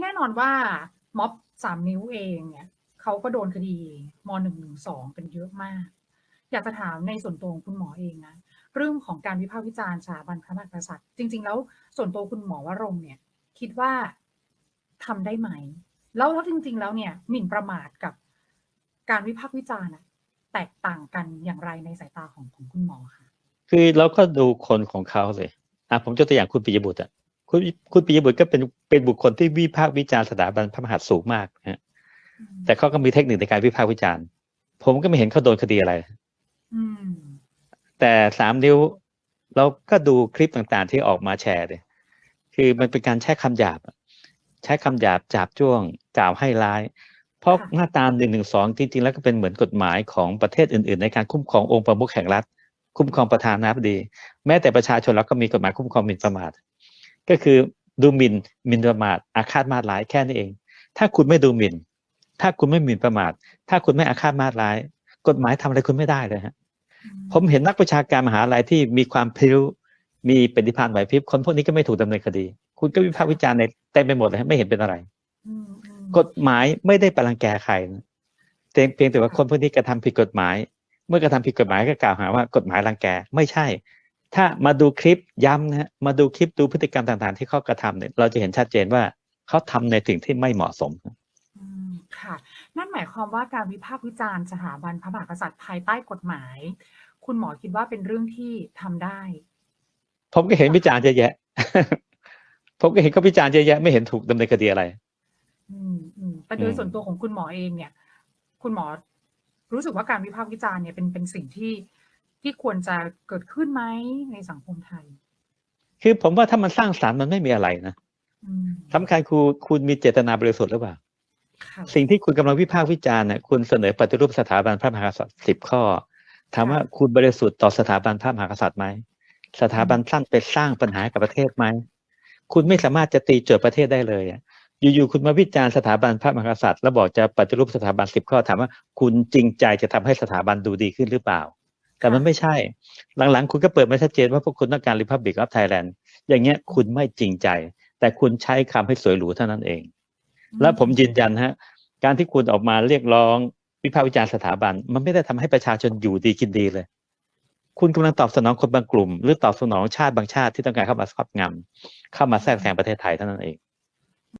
แน่นอนว่าม็อบสามนิ้วเองเนี่ยเขาก็โดนคดีมหนึ่งหนึ่งสองกันเยอะมาก อยากจะถามในส่วนตัวของคุณหมอเองนะเรื่องของการวิพากษ์วิจารณ์สถาบันพระมหากษัตริย์ จริง ๆ แล้วส่วนตัวคุณหมอวรงเนี่ย คิดว่าทำได้ไหม แล้วแล้วจริง ๆ แล้วเนี่ยหมิ่นประมาทกับการวิพากษ์วิจารณ์แตกต่างกันอย่างไรในสายตาของของคุณหมอคะคือเราก็ดูคนของเขาเลยอะผมยกตัวอย่างคุณปิยบุตรอะ คุณคุณปิยบุตรก็เป็นเป็นบุคคลที่วิพากษ์วิจารณ์สถาบันพระมหากษัตริย์สูงมากนะฮะอืมแต่เขาก็มีเทคนิคในการวิพากษ์วิจารณ์ ผมก็ไม่เห็นเขาโดนคดีอะไรอืมแต่สามนิ้วเราก็ดูคลิปต่างๆที่ออกมาแชร์เลยคือมันเป็นการใช้คำหยาบอะใช้คำหยาบจาบจ้วงกล่าวให้ร้าย เพราะค่ะหน้าตามหนึ่งหนึ่งสองจริงๆ แล้วก็เป็นเหมือนกฎหมายของประเทศอื่น ๆ ในการคุ้มครององค์ประมุขแห่งรัฐ คุ้มครองประธานาธิบดี แม้แต่ประชาชนเราก็มีกฎหมายคุ้มครองหมิ่นประมาท ก็คือดูหมิ่นหมิ่นประมาทอาฆาตมาตร้ายแค่นี้เอง ถ้าคุณไม่ดูหมิ่น ถ้าคุณไม่หมิ่นประมาท ถ้าคุณไม่อาฆาตมาตร้าย กฎหมายทำอะไรคุณไม่ได้เลยฮะอืผมเห็นนักวิชาการมหาลัยที่มีความพริ้วมีปฏิภาณไหวพริบคนพวกนี้ก็ไม่ถูกดำเนินคดี คุณก็วิพากษ์วิจารณ์ในเต็มไปหมดเลยฮะไม่เห็นเป็นอะไรอืมอืมกฎหมายไม่ได้ไปรังแกใครนะเพียงเพียงแต่ว่าคนพวกนี้กระทำผิดกฎหมาย เมื่อกระทำผิดกฎหมายก็กล่าวหาว่ากฎหมายรังแกไม่ใช่ ถ้ามาดูคลิปย้ำนะฮะมาดูคลิปดูพฤติกรรมต่างๆ ที่เขากระทำเนี่ยเราจะเห็นชัดเจนว่าเขาทำในสิ่งที่ไม่เหมาะสมอืมค่ะ นั่นหมายความว่าการวิพากษ์วิจารณ์สถาบันพระมหากษัตริย์ภายใต้กฎหมาย คุณหมอคิดว่าเป็นเรื่องที่ทำได้ ผมก็เห็นวิจารณ์เยอะแยะ ผมก็เห็นเขาวิจารณ์เยอะแยะไม่เห็นถูกดำเนินคดีอะไร อืมอืมแต่โดยอืมส่วนตัวของคุณหมอเองเนี่ย คุณหมอรู้สึกว่าการวิพากษ์วิจารณ์เนี่ยเป็นเป็นสิ่งที่ ที่ควรจะเกิดขึ้นไหมในสังคมไทย คือผมว่าถ้ามันสร้างสรรค์มันไม่มีอะไรนะอืมสำคัญคือคุณมีเจตนาบริสุทธิ์หรือเปล่าค่ะสิ่งที่คุณกำลังวิพากษ์วิจารณ์เนี่ยคุณเสนอปฏิรูปสถาบันพระมหากษัตริย์สิบข้อ ถามว่าคุณบริสุทธิ์ต่อสถาบันพระมหากษัตริย์ไหม สถาบันท่านไปสร้างปัญหากับประเทศไหม คุณไม่สามารถจะตีโจทย์ประเทศได้เลยอะอยู่ๆคุณมาวิจารณ์สถาบันพระมหากษัตริย์แล้วบอกจะปฏิรูปสถาบันสิบข้อถามว่าคุณจริงใจจะทำให้สถาบันดูดีขึ้นหรือเปล่า แต่มันไม่ใช่ หลังๆ คุณก็เปิดมาชัดเจนว่าพวกคุณต้องการ Republic of Thailand อย่างเงี้ยคุณไม่จริงใจ แต่คุณใช้คำให้สวยหรูเท่านั้นเอง แล้วผมยืนยันฮะ การที่คุณออกมาเรียกร้องวิพากษ์วิจารณ์สถาบัน มันไม่ได้ทำให้ประชาชนอยู่ดีกินดีเลย คุณกำลังตอบสนองคนบางกลุ่ม หรือตอบสนองชาติบางชาติที่ต้องการเข้ามาครอบงำเข้ามาแทรกแซงประเทศไทยเท่านั้นเอง